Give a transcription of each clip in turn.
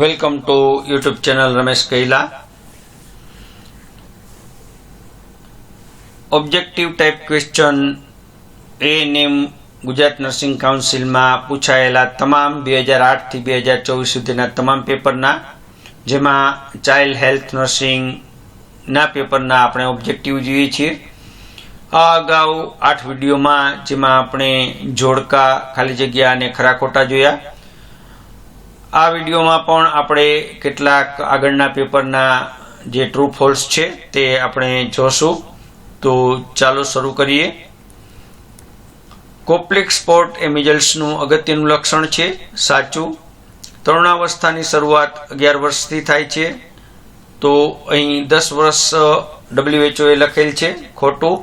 Welcome to YouTube channel Ramesh Kaila objective type question A N M Gujarat nursing કાઉન્સિલમાં પૂછાયેલા તમામ બે હજાર આઠથી બે હજાર ચોવીસ સુધીના તમામ પેપરના, જેમાં ચાઇલ્ડ હેલ્થ નર્સિંગના પેપરના આપણે ઓબ્જેક્ટિવ જોઈએ છીએ. આ અગાઉ આઠ વિડીયોમાં જેમાં આપણે જોડકા, ખાલી જગ્યા અને ખરા ખોટા જોયા. આ વિડીયોમાં પણ આપણે કેટલાક આગળના પેપરના જે ટ્રુ ફોલ્સ છે તે આપણે જોશું. તો ચાલો શરૂ કરીએ. કોપ્લેક્સ સ્પોટ એ મિઝલ્સનું અગત્યનું લક્ષણ છે. સાચું. તરુણાવસ્થાની શરૂઆત અગિયાર વર્ષથી થાય છે. તો અહીં દસ વર્ષ ડબલ્યુએચઓએ લખેલ છે. ખોટું.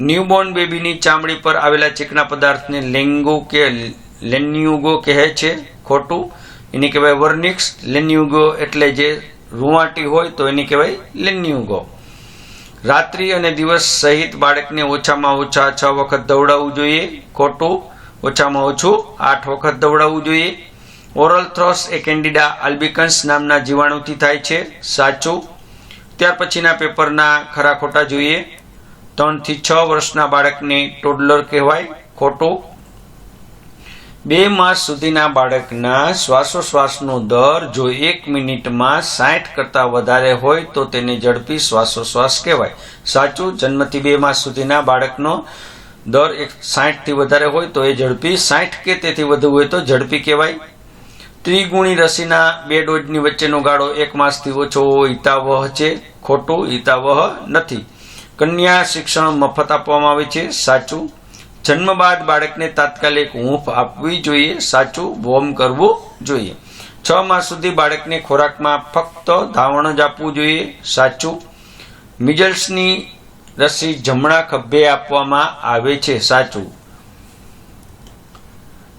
ન્યૂબોર્ન બેબીની ચામડી પર આવેલા ચીકણા પદાર્થને લેંગો કે લેન્યુગો કહે છે. ખોટું. એને કહેવાય વર્નિક્સ, લેન્યુગો એટલે જે રૂવાટી હોય તો એને કહેવાય લેન્યુગો. રાત્રિ અને દિવસ સહિત બાળકને ઓછામાં ઓછા છ વખત દવડાવવું જોઈએ, ખોટું, ઓછામાં ઓછું આઠ વખત દવડાવવું જોઈએ. ઓરલ થ્રોસ એ કેન્ડિડા આલ્બિકન્સ નામના જીવાણુથી થાય છે, સાચું. ત્યાર પછીના પેપરના ખરા ખોટા જોઈએ. ત્રણથી છ વર્ષના બાળકને ટોડલર કહેવાય, ખોટું. બે માસ સુધીના બાળકના શ્વાસોશ્વાસનો દર જો એક મિનિટમાં સાઠ કરતાં વધારે હોય તો તેને ઝડપી શ્વાસોશ્વાસ કહેવાય. સાચું, જન્મથી બે માસ સુધીના બાળકનો દર એક સાઠથી વધારે હોય તો એ ઝડપી સાઠ કે તેથી વધુ હોય તો ઝડપી કહેવાય. ત્રિગુણી રસીના બે ડોઝની વચ્ચેનો ગાળો એક માસથી ઓછો હિતાવહ છે. ખોટું હિતાવહ નથી. કન્યા શિક્ષણ મફત આપવામાં આવે છે. સાચું. જન્મ બાદ બાળકને તાત્કાલિક ઊંફ આપવી જોઈએ, સાચું વોર્મ કરવું જોઈએ. છ માસ સુધી બાળકને ખોરાકમાં ફક્ત ધાવણ જ આપવું જોઈએ, સાચું. મિઝલ્સની રસી જમણા ખભે આપવામાં આવે છે, સાચું.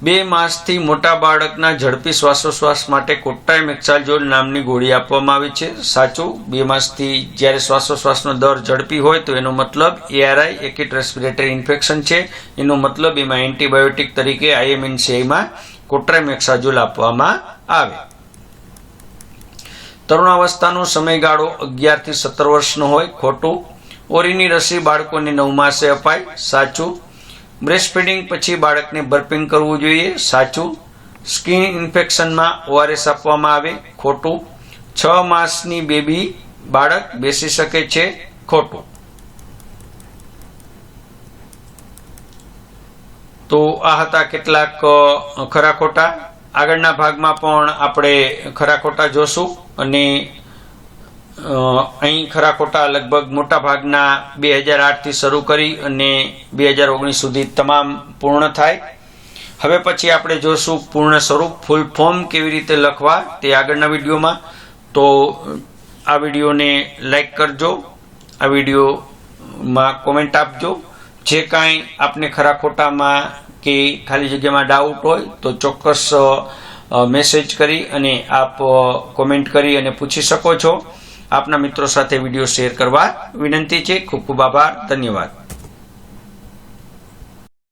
બે માસથી મોટા બાળકના ઝડપી શ્વાસોશ્વાસ માટે કોટ્ટાઇમેક્સાલ્જોલ નામની ગોળી આપવામાં આવે છે. સાચું, બે માસથી જ્યારે શ્વાસોશ્વાસનો દર ઝડપી હોય તો એનો મતલબ એઆરઆઈ એક્યુટ રેસ્પિરેટરી ઇન્ફેક્શન છે. એનો મતલબ એમાં એન્ટીબાયોટિક તરીકે આઈએમએનસીઆઈમાં કોટ્રાઇમેક્સાજોલ આપવામાં આવે. તરુણાવસ્થાનો સમયગાળો અગિયારથી સત્તર વર્ષનો હોય, ખોટું. ઓરીની રસી બાળકોને નવ માસે અપાય. સાચું બ્રેસ્ટ ફીડિંગ પછી બાળકને બર્પિંગ કરવું જોઈએ, સાચું. સ્કિન ઇન્ફેક્શનમાં ઓઆરએસ આપવામાં આવે, ખોટું. છ માસની બેબી બાળક બેસી શકે છે, ખોટું. તો આ હતા કેટલાક ખરા ખોટા. આગળના ભાગમાં પણ આપણે ખરા ખોટા જોશું અને અહીં ખરા ખોટા લગભગ મોટા ભાગના બે હજાર આઠથી શરૂ કરી અને બે હજાર ઓગણીસ સુધી તમામ પૂર્ણ થાય. હવે પછી આપણે જોશું પૂર્ણ સ્વરૂપ ફૂલ ફોર્મ કેવી રીતે લખવા તે આગળના વિડીયોમાં. તો આ વિડીયોને લાઈક કરજો, આ વિડીયોમાં કોમેન્ટ આપજો. જે કાંઈ આપને ખરા ખોટામાં કે ખાલી જગ્યામાં ડાઉટ હોય તો ચોક્કસ મેસેજ કરી અને આપ કોમેન્ટ કરી અને પૂછી શકો છો. આપના મિત્રો સાથે વીડિયો શેર કરવા વિનંતી છે. ખૂબ ખૂબ આભાર. ધન્યવાદ.